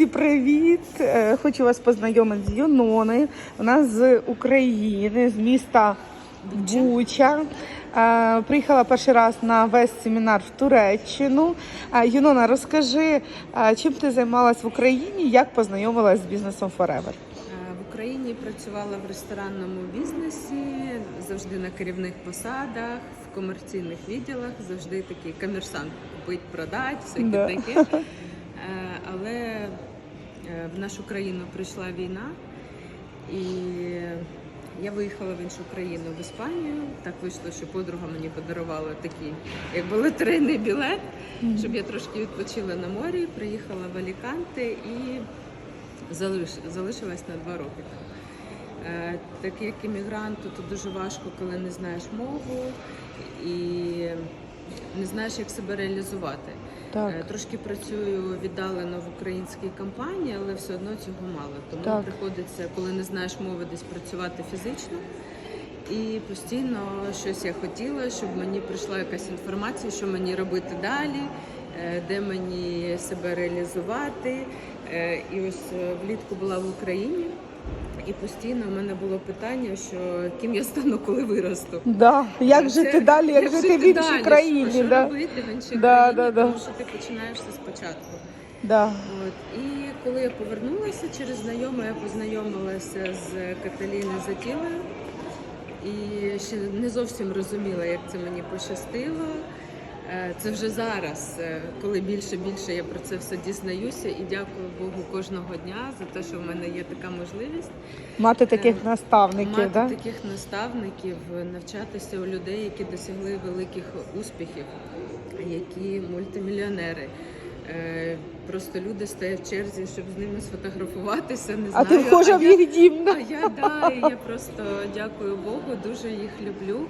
Друзі, привіт! Е, Хочу вас познайомити з Юноною. Вона з України, з міста Буча. Е, Приїхала перший раз на весь семінар в Туреччину. Е, Юнона, розкажи, чим ти займалась в Україні, як познайомилась з бізнесом Forever? В Україні працювала в ресторанному бізнесі, завжди на керівних посадах, в комерційних відділах, завжди такий комерсант купить, продать, всяке Да. таке. Але в нашу країну прийшла війна, і я виїхала в іншу країну в Іспанію. Так вийшло, що подруга мені подарувала такий, якби лотерейний білет, щоб я трошки відпочила на морі, приїхала в Аліканте і залиш, залишилась на два роки. Е, Так як іммігранту, то дуже важко, коли не знаєш мову і не знаєш, як себе реалізувати. Так. Е, Трошки працюю віддалено в українській компанії, але все одно цього мало. Тому Так. приходиться, коли не знаєш мови, десь працювати фізично. І постійно щось я хотіла, щоб мені прийшла якась інформація, що мені робити далі, е, де мені себе реалізувати. Е, І ось влітку була в Україні, і постійно в мене було питання, що ким я стану, коли виросту. Да. Як Це- жити далі, як жити в іншій далі, країні? Що Да? робити в іншій Да, країні, да, да. тому що ти починаєш все спочатку. Да. От. І коли я повернулася через знайому, я познайомилася з Каталіною Затілою. І ще не зовсім розуміла, як це мені пощастило. Е, Це вже зараз, е, коли більше більше я про це все дізнаюся, і дякую Богу кожного дня за те, що в мене є така можливість Мати таких Е, наставників, мати да? таких наставників, навчатися у людей, які досягли великих успіхів, які мультимільйонери. Просто люди стоять в черзі, щоб з ними сфотографуватися. Не А знаю. ти вхожа в їх дім. а я да, і я просто дякую Богу, дуже їх люблю.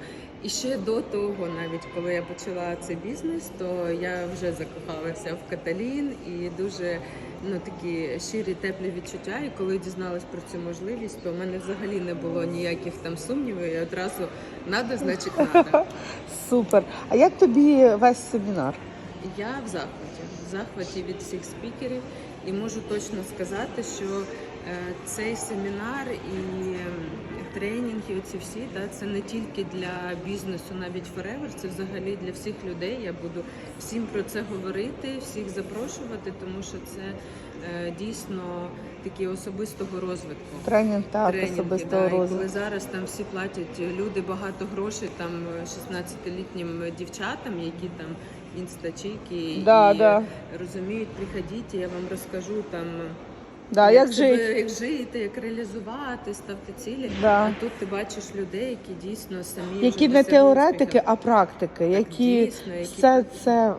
І ще до того, навіть коли я почала цей бізнес, то я вже закохалася в Каталін і дуже ну такі щирі теплі відчуття. І коли дізналась про цю можливість, то в мене взагалі не було ніяких там сумнівів. Я одразу надо, значить надо. Супер. А як тобі весь семінар? Я в захваті, в захваті від всіх спікерів, і можу точно сказати, що е, цей семінар і тренінги, оці всі, да, це не тільки для бізнесу, навіть Forever, це взагалі для всіх людей. Я буду всім про це говорити, всіх запрошувати, тому що це е, дійсно такі особистого розвитку. Тренінг так, Тренінги, особистого да, і коли зараз там всі платять люди багато грошей там 16-літнім дівчатам, які там інстачики Да, і да. розуміють, приходіть, я вам розкажу там. Да, як як жити? як жити, як реалізувати, ставити цілі. Да. А тут ти бачиш людей, які дійсно самі Які не теоретики, успіхів. а практики, які дійсно, які все це.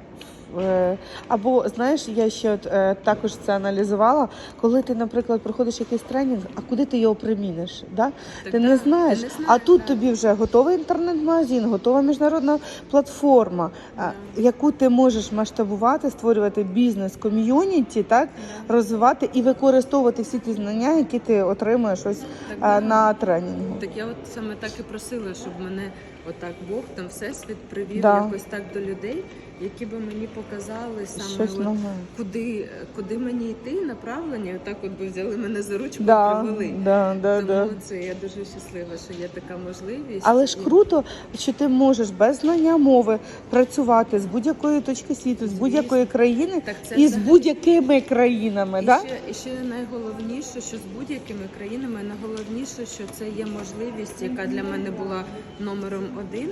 Е, Або знаєш, я ще от, е, також це аналізувала. Коли ти, наприклад, проходиш якийсь тренінг, а куди ти його приміниш? Да? Так ти не знаєш. ти не а тут да. тобі вже готовий інтернет-магазин, готова міжнародна платформа, а, яку ти можеш масштабувати, створювати бізнес ком'юніті, так Да. розвивати і використовувати всі ті знання, які ти отримуєш ось Так, е, да. на тренінгу. Так я от саме так і просила, щоб мене отак Бог там всесвіт привів Да. якось так до людей, які би мені показали саме Щось от, нове. куди, куди мені йти, направлення. Отак от би взяли мене за ручку Да, і провели. да, да, Тому да. це я дуже щаслива, що є така можливість. Але ж І- круто, що ти можеш без знання мови працювати з будь-якої точки світу, з будь-якої країни Так це і з взагалі- будь-якими країнами. І, Да? ще, і ще найголовніше, що з будь-якими країнами найголовніше, що це є можливість, яка для мене була номером один,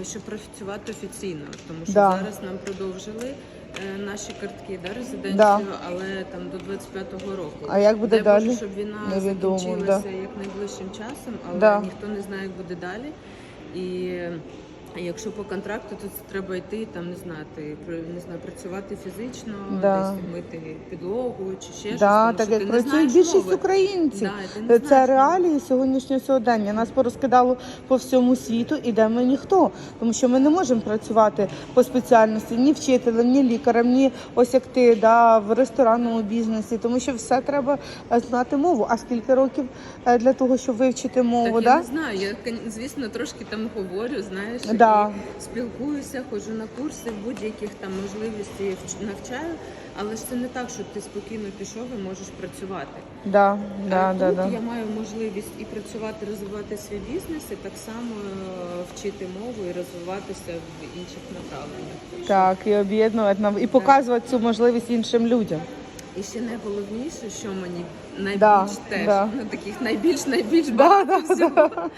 е, щоб працювати офіційно. Тому що Да. зараз нам продовжили е, наші картки да, резиденцію, Да. але там до 25-го року. А як буде Дай далі? Щоб війна Невідомо, закінчилася да. як найближчим часом, але Да. ніхто не знає, як буде далі. І е, якщо по контракту, то це треба йти там, не знаю, ти, при- не знаю, працювати фізично, Да. десь мити підлогу чи ще щось. Да, тому так що не знаєш більшість мови. українців. Да, Це знаєш реалії сьогоднішнього сьогодення. Нас порозкидало по всьому світу, і де ми ніхто. Тому що ми не можемо працювати по спеціальності ні вчителем, ні лікарем, ні ось як ти да, в ресторанному бізнесі, тому що все треба е, знати мову. А скільки років е, для того, щоб вивчити мову? Так, да? я не знаю. Я звісно трошки там говорю, знаєш, Да, Да. спілкуюся, ходжу на курси будь-яких там можливостей вч- навчаю. Але ж це не так, що ти спокійно пішов і можеш працювати. Да, да, а да, тут да. я маю можливість і працювати, розвивати свій бізнес, і так само е, вчити мову і розвиватися в інших направленнях. Так, і об'єднувати нам і показувати цю можливість іншим людям. І ще найголовніше, що мені найбільш Да, теж да. ну таких найбільш найбільш багато да, всього. да. Е,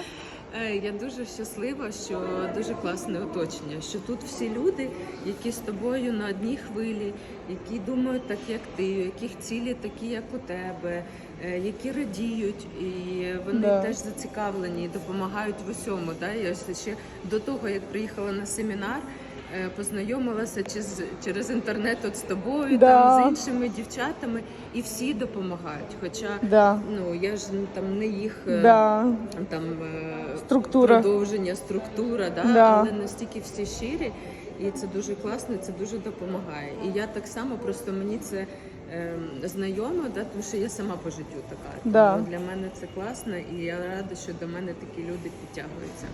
Я дуже щаслива, що дуже класне оточення. Що тут всі люди, які з тобою на одній хвилі, які думають так, як ти, у яких цілі такі, як у тебе, е, які радіють, і вони Да. теж зацікавлені і допомагають в усьому. Да? Я ще до того, як приїхала на семінар. Е, Познайомилася через, через інтернет от з тобою, Да. там з іншими дівчатами, і всі допомагають. Хоча Да. ну я ж там не їх е, Да. там е, Структура. продовження, структура, да? Да. але настільки всі щирі, і це дуже класно, це дуже допомагає. І я так само просто мені це е, знайомо, да? тому що я сама по життю така. Да. Тому для мене це класно, і я рада, що до мене такі люди підтягуються.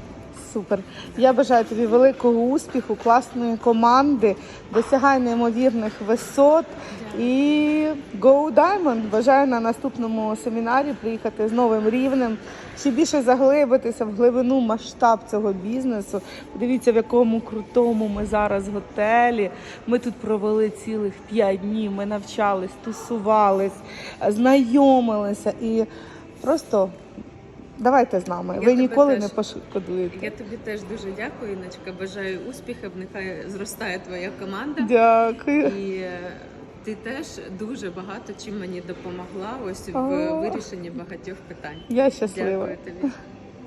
Супер. Я бажаю тобі великого успіху, класної команди, досягай неймовірних висот і Go Diamond. Бажаю на наступному семінарі приїхати з новим рівнем, ще більше заглибитися в глибину масштаб цього бізнесу. Подивіться, в якому крутому ми зараз готелі. Ми тут провели цілих п'ять днів. Ми навчались, тусувались, знайомилися і просто. Давайте з нами. Я Ви ніколи теж. не пошкодуєте. Я тобі теж дуже дякую, Іночка. Бажаю успіхів. Нехай зростає твоя команда. Дякую. І е, ти теж дуже багато чим мені допомогла ось в вирішенні багатьох питань. Я щаслива. Дякую тобі.